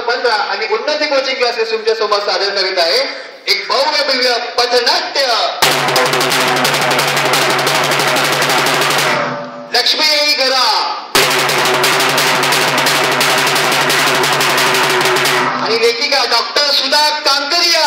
पंधरा आणि उन्नती कोचिंग क्लासेस तुमच्यासमोर सादर करीत आहे. एक भव्य दिव्य पथनाट्य. लक्ष्मी घरा आणि लेखिका डॉक्टर सुधा कांकरिया.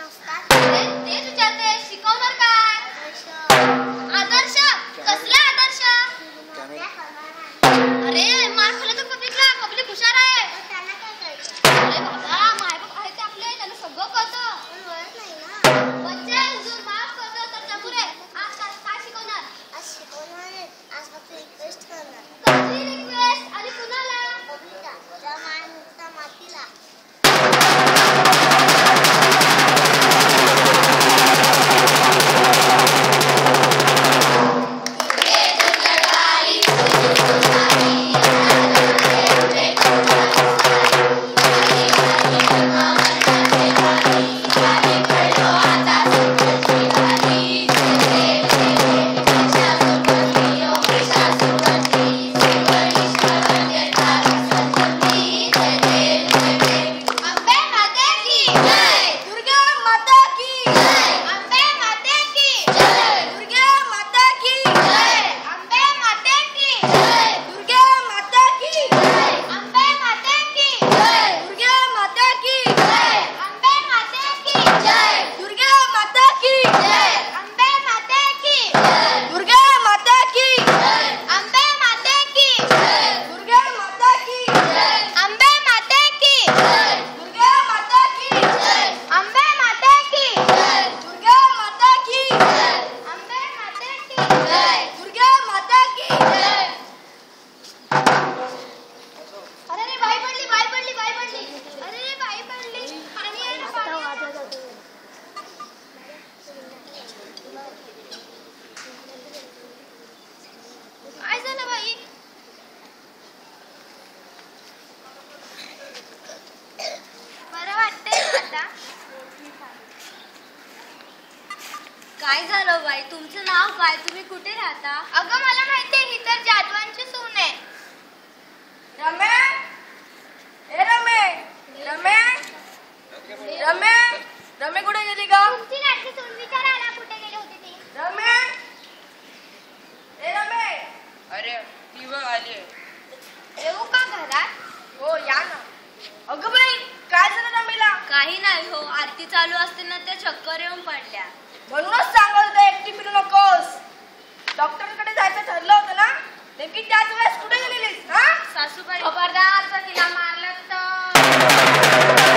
नसतात ते तुझ्या ते शिकवणार काय? आदर्श कसला काय झालं बाई? तुमचं नाव काय? तुम्ही कुठे राहता? अगं मला माहितीये ही तर जादवांची सून आहे. रमे ए रमे रमे रमे रमे कुठे गेली का तुमची लाडकी सून विचारायला कुठे गेली होती ती? रमे ए रमे अरे ती बघ आली. येऊ का घरात? हो या ना. अगं बाई काय झालं रमेला काही नाही हो आरती चालू असताना त्या चक्कर येऊन पडल्या. म्हणूनच सांगत होते एकटी फिरू नकोस. डॉक्टरकडे जायचं ठरलं होतं ना? नेमकी त्याच वेळेस कुठे गेलेलीस हा? सासूबाई खबरदार जर तिला मारलं तर.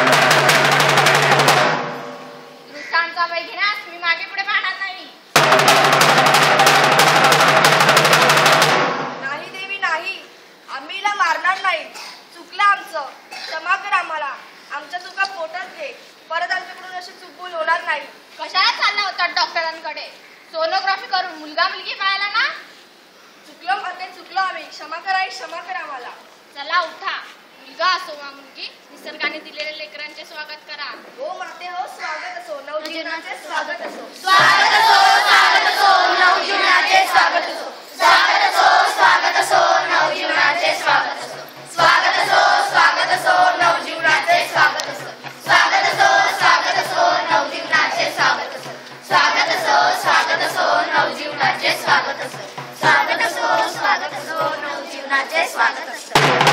निसर्गाने दिलेल्या लेकरांचे स्वागत करा हो माते हो स्वागत असो नवजीवनाचे स्वागत असो स्वागत असो स्वागत असो नवजीवनाचे स्वागत असो स्वागत असो स्वागत असो नवजीवनाचे स्वागत असो स्वागत असो स्वागत असो नवजीवनाचे स्वागत असो स्वागत असो स्वागत असो नवजीवनाचे स्वागत असो स्वागत असो स्वागत असो नवजीवनाचे स्वागत असो स्वागत असो स्वागत असो नवजीवनाचे स्वागत असो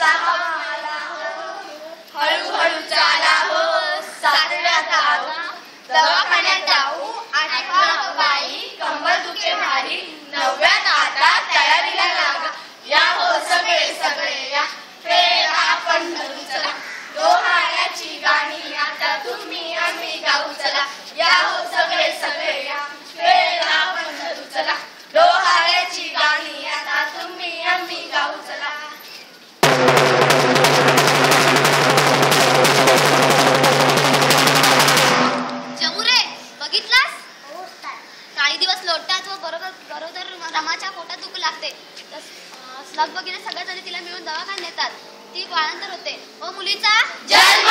चला हळूहळू चाला हो सातव्यात दवाखान्यात जाऊ बाई कंबर दुखे भारी नवव्यात आता तयारीला लागा या हो सगळे सगळे या आपण धरू चला डोहाळ्याची गाणी आता तुम्ही आम्ही गाऊ चला या हो सगळे सगळे स्लग वगैरे सगळ्या जणी तिला मिळून दवाखान्यात नेतात. ती बाळांतर होते. व मुलीचा जन्म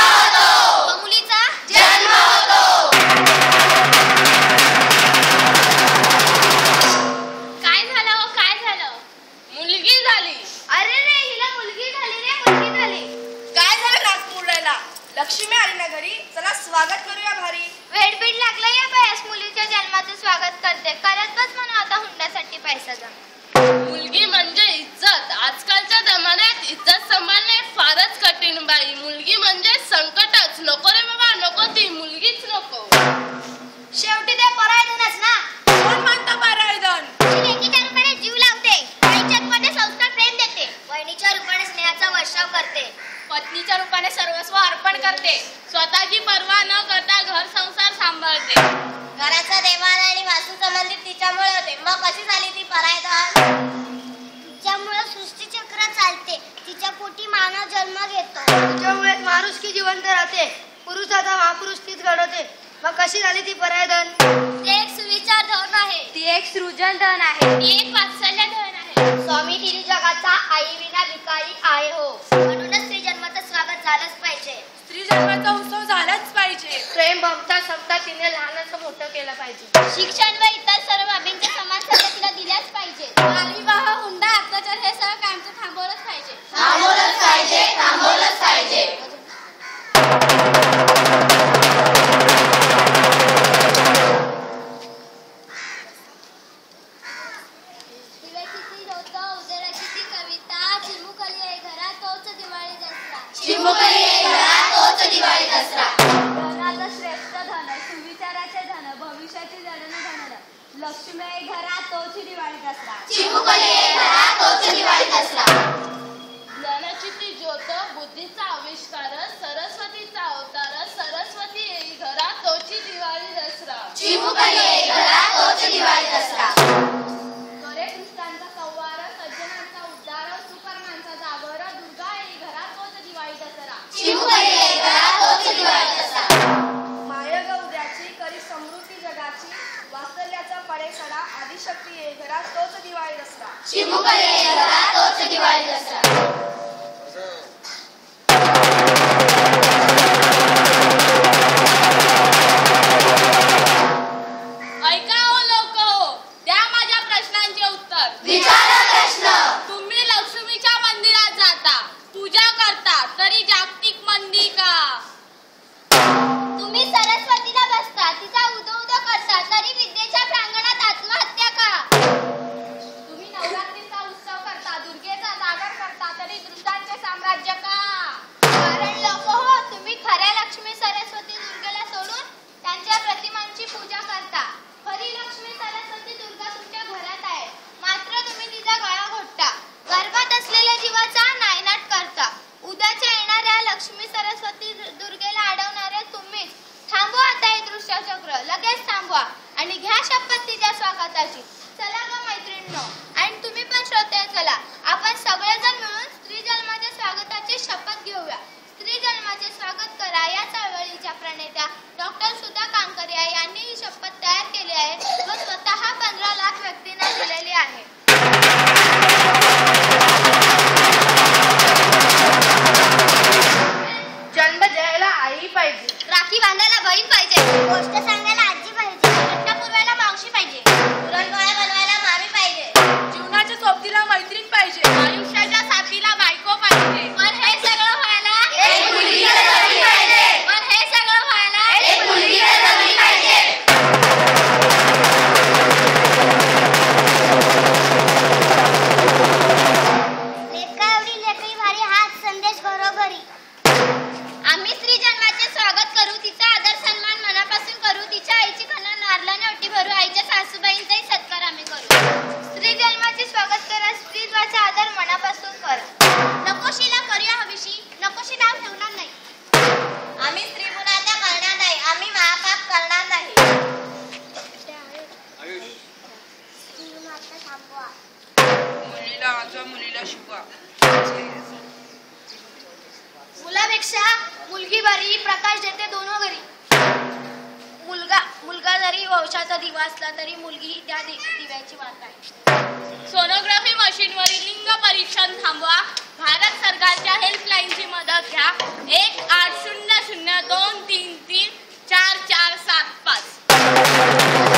पत्नीच्या रूपाने सर्वस्व अर्पण करते. स्वतःची पर्वा न करता घर संसार सांभाळते. घराचा देवाण आणि वास्तू संबंधित तिच्यामुळे होते मग कशी झाली ती परायधन? तिच्यामुळे सृष्टीचक्र चालते. तिच्या पोटी मानव जन्म घेतो. त्यामुळे माणूस की जिवंत राहते. पुरुषाचा महापुरुष तीच घडवते. मग कशी झाली ती परायधन? ते एक सुविचार धन आहे. ती एक सृजन धन आहे. ती एक वात्सल्य धन आहे. स्वामी तिरी जगाचा आई विना भिकारी आहे हो. म्हणूनच झालंच पाहिजे. स्त्री जन्माचा उत्सव झालाच पाहिजे. प्रेम बघता समता तिने लहानाचं मोठं केलं पाहिजे. शिक्षण व इतर सर्व बाबींच्या समान संधी तिला दिल्याच पाहिजे. बालविवाह हुंडा अत्याचार हे सगळं कायमचं थांबवलंच पाहिजे. थांबवलंच पाहिजे थांबवलंच पाहिजे. तोची दिवाळी दसरा. चिमुकली आहे घरात तोच दिवाळी दसरा करे दुष्टांचा संवार सज्जनांचा उद्धार सुकर्णांचा जागर दुर्गा येई घरात तोच दिवाळी दसरा. चिमुकली आहे घरात तोच दिवाळी दसरा मायग उद्याची करी समृद्धी जगाची वास्तव्याचा पडे सडा आदिशक्ती आहे घरात तोच दिवाळी दसरा चिमुकली आहे घरात तोच दिवाळी दसरा. करता? तरी जागतिक मंदी का? तुम्ही सरस्वतीला बसता तिचा उदो उदो करता तरी विद्येच्या प्रांगणात आत्महत्या का? तुम्ही नवरात्रीचा उत्सव करता दुर्गेचा जागर करता तरी दुष्टांचे साम्राज्य का? कारण लोक हो तुम्ही खऱ्या लक्ष्मी सरस्वती दुर्गेला सोडून त्यांच्या प्रतिमांची पूजा करता. खरी लक्ष्मी शक्तीने दिलेली आहे. जन्म द्यायला आई पाहिजे. राखी बांधायला बहीण पाहिजे. गोष्ट सांगायला आजी पाहिजे. पुरवायला मावशी पाहिजे. पुरणपोळ्या बनवायला मामी पाहिजे. जीवनाच्या सोबतीला मैत्रीण पाहिजे. आहे वाटी भरू आईच्या सासूबाईंचाही सत्कार आम्ही करू. स्त्री जन्माचे स्वागत करा स्त्रीत्वाचा आदर मनापासून करा. नकोशीला करूया हवीशी नकोशी नाव ठेवणार नाही. आम्ही स्त्री गुणात्या करणार नाही आम्ही महापाप करणार नाही. मुलीला वाचवा मुलीला शिकवा. मुलापेक्षा मुलगी बरी प्रकाश देते दोनो घरी. मुलगा मुलगा जरी वंशाचा दिवा असला तरी मुलगी त्या दिव्याची वाट आहे. सोनोग्राफी मशीनवरील लिंग परीक्षण थांबवा. भारत सरकारच्या हेल्पलाईनची मदत घ्या. एक आठ शून्य शून्य दोन तीन तीन चार चार सात पाच.